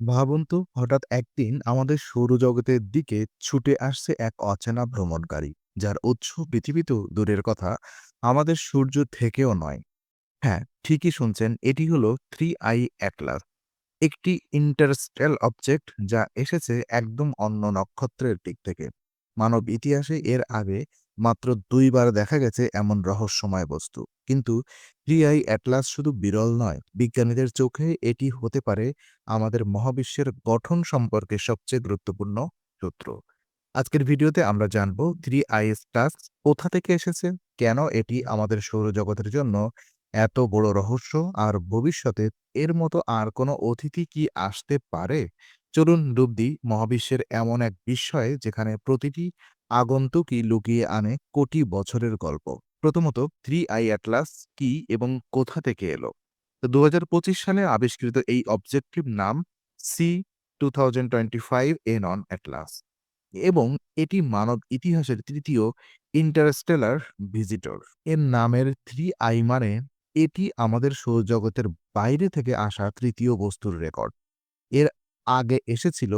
ভাবুন তো, হঠাৎ একদিন আমাদের সৌরজগতের দিকে ছুটে আসছে এক অচেনা ভ্রমণকারী, যার উৎস পৃথিবী তো দূরের কথা, আমাদের সূর্য থেকেও নয়। হ্যাঁ ঠিকই শুনছেন, এটি হলো থ্রি আই অ্যাটলাস একটি ইন্টারস্টেল অবজেক্ট যা এসেছে একদম অন্য নক্ষত্রের দিক থেকে। মানব ইতিহাসে এর আগে মাত্র দুইবার দেখা গেছে এমন রহস্যময় বস্তু। কিন্তু ট্রিআই অ্যাটলাস শুধু বিরল নয়, বিজ্ঞানীদের চোখে এটি হতে পারে আমাদের মহাবিশ্বের গঠন সম্পর্কে সবচেয়ে গুরুত্বপূর্ণ সূত্র। আজকের ভিডিওতে আমরা জানব থ্রি আই স্টার্স কোথা থেকে এসেছে, কেন এটি আমাদের সৌরজগতের জন্য এত বড় রহস্য, আর ভবিষ্যতে এর মতো আর কোনো অতিথি কি আসতে পারে? চলুন ডুব দিই মহাবিশ্বের এমন এক বিস্ময়ে যেখানে প্রতিটি আগন্তুকই লুকিয়ে আনে কোটি বছরের গল্প। প্রথমত থ্রি আই অ্যাটলাস কি এবং কোথা থেকে এলো? তো দু সালে আবিষ্কৃত এই অবজেক্টিভ নাম C two thousand twenty five A N one Atlas এবং এটি মানব ইতিহাসের তৃতীয় ইন্টারস্টেলার ভিজিটর। এর নামের থ্রি আই মানে এটি আমাদের সৌরজগতের বাইরে থেকে আসা তৃতীয় বস্তুর রেকর্ড। এর আগে এসেছিল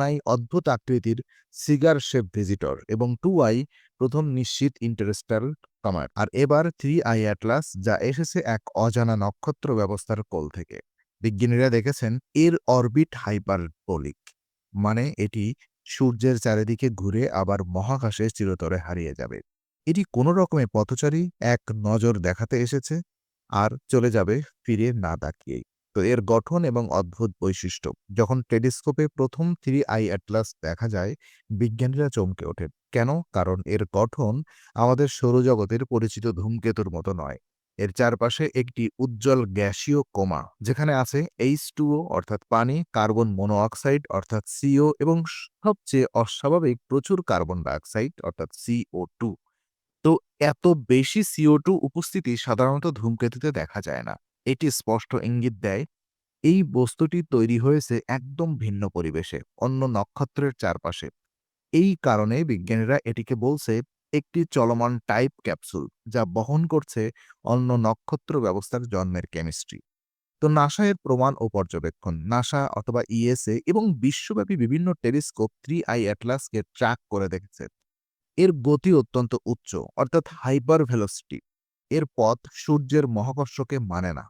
আই অদ্ভুত আকৃতির সিগার শেপ ভিজিটর এবং টু আই প্রথম নিশ্চিত ইন্টারেস্টাল কমার আর এবার থ্রি আই অ্যাটলাস যা এসেছে এক অজানা নক্ষত্র ব্যবস্থার কোল থেকে। বিজ্ঞানীরা দেখেছেন এর অরবিট হাইপারবোলিক মানে এটি সূর্যের চারিদিকে ঘুরে আবার মহাকাশে চিরতরে হারিয়ে যাবে। এটি কোনো রকমে পথচারী এক নজর দেখাতে এসেছে আর চলে যাবে ফিরে না তাকিয়েই। তো এর গঠন এবং অদ্ভুত বৈশিষ্ট্য। যখন টেলিস্কোপে প্রথম থ্রি আই অ্যাটলাস দেখা যায়, বিজ্ঞানীরা চমকে ওঠেন। কেন? কারণ এর গঠন আমাদের সৌরজগতের পরিচিত ধূমকেতুর মতো নয়। এর চারপাশে একটি উজ্জ্বল গ্যাসীয় কোমা, যেখানে আছে এইচ টুও অর্থাৎ পানি, কার্বন মনোঅক্সাইড, অর্থাৎ সিও এবং সবচেয়ে অস্বাভাবিক প্রচুর কার্বন ডাইঅক্সাইড, অর্থাৎ সিও টু তো এত বেশি সিও টু উপস্থিতি সাধারণত ধূমকেতুতে দেখা যায় না। এটি স্পষ্ট ইঙ্গিত দেয়, এই বস্তুটি তৈরি হয়েছে একদম ভিন্ন পরিবেশে, অন্য নক্ষত্রের চারপাশে। এই কারণে বিজ্ঞানীরা এটিকে বলছে একটি চলমান টাইপ ক্যাপসুল, যা বহন করছে অন্য নক্ষত্র ব্যবস্থার জন্মের কেমিস্ট্রি। তো নাসা এর প্রমাণ ও পর্যবেক্ষণ, নাসা অথবা ইএসএ এবং বিশ্বব্যাপী বিভিন্ন টেলিস্কোপ থ্রি আই অ্যাটলাসকে ট্র্যাক করে দেখেছে। এর গতি অত্যন্ত উচ্চ, অর্থাৎ হাইপার ভেলোসিটি এর পথ সূর্যের মহাকর্ষকে মানে না।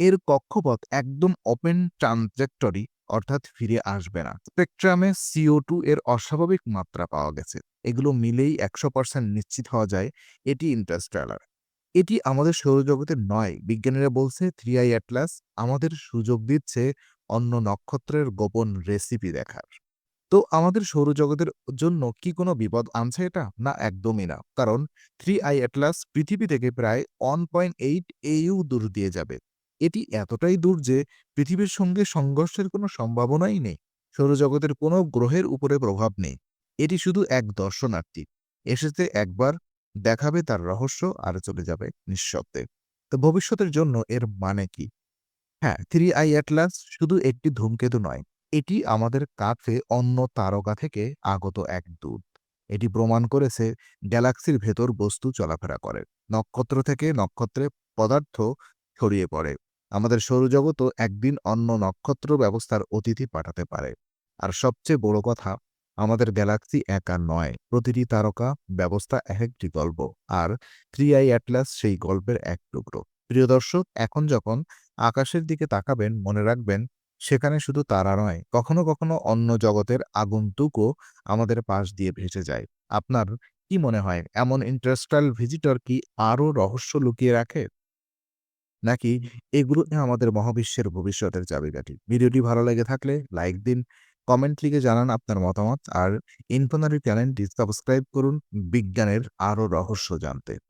এর কক্ষপথ একদম ওপেন ট্রানজেক্টরি অর্থাৎ ফিরে আসবে না। স্পেকট্রামে সিও টু এর অস্বাভাবিক মাত্রা পাওয়া গেছে। এগুলো মিলেই একশো পার্সেন্ট নিশ্চিত হওয়া যায়, এটি ইন্টারস্টেলার এটি আমাদের সৌরজগতের নয়, বিজ্ঞানীরা বলছে থ্রি আই অ্যাটলাস আমাদের সুযোগ দিচ্ছে অন্য নক্ষত্রের গোপন রেসিপি দেখার। তো আমাদের সৌরজগতের জন্য কি কোনো বিপদ আনছে এটা? না, একদমই না। কারণ থ্রি আই অ্যাটলাস পৃথিবী থেকে প্রায় ওয়ান পয়েন্ট এইট এইউ দূর দিয়ে যাবে। এটি এতটাই দূর যে, পৃথিবীর সঙ্গে সংঘর্ষের কোনো সম্ভাবনাই নেই। সৌরজগতের কোনো গ্রহের উপরে প্রভাব নেই। এটি শুধু এক দর্শনার্থী। এসেছে একবার, দেখাবে তার রহস্য আর চলে যাবে নিঃশব্দে। তো ভবিষ্যতের জন্য এর মানে কি? হ্যাঁ থ্রি আই অ্যাটলাস শুধু একটি ধূমকেতু নয়। এটি আমাদের কাছে অন্য তারকা থেকে আগত এক দূত। এটি প্রমাণ করেছে গ্যালাক্সির ভেতর বস্তু চলাফেরা করে। নক্ষত্র থেকে নক্ষত্রে পদার্থ ছড়িয়ে পড়ে। আমাদের সৌরজগতও একদিন অন্য নক্ষত্র ব্যবস্থার অতিথি পাঠাতে পারে। আর সবচেয়ে বড় কথা, আমাদের গ্যালাক্সি একা নয়, প্রতিটি তারকা ব্যবস্থা এক একটি গল্প, আর থ্রি আই অ্যাটলাস সেই গল্পের এক টুকরো। প্রিয় দর্শক, এখন যখন আকাশের দিকে তাকাবেন, মনে রাখবেন, সেখানে শুধু তারা নয়, কখনো কখনো অন্য জগতের আগন্তুকও আমাদের পাশ দিয়ে ভেসে যায়। আপনার কি মনে হয়, এমন ইন্টারেস্টাল ভিজিটর কি আরও রহস্য লুকিয়ে রাখে? নাকি এগুলো আমাদের মহাবিশ্বের ভবিষ্যতের চাবিকাঠি? ভিডিওটি ভালো লেগে থাকলে লাইক দিন, কমেন্ট লিখে জানান আপনার মতামত, আর ইনফোনারি চ্যানেলটি সাবস্ক্রাইব করুন, বিজ্ঞানের আরও রহস্য জানতে।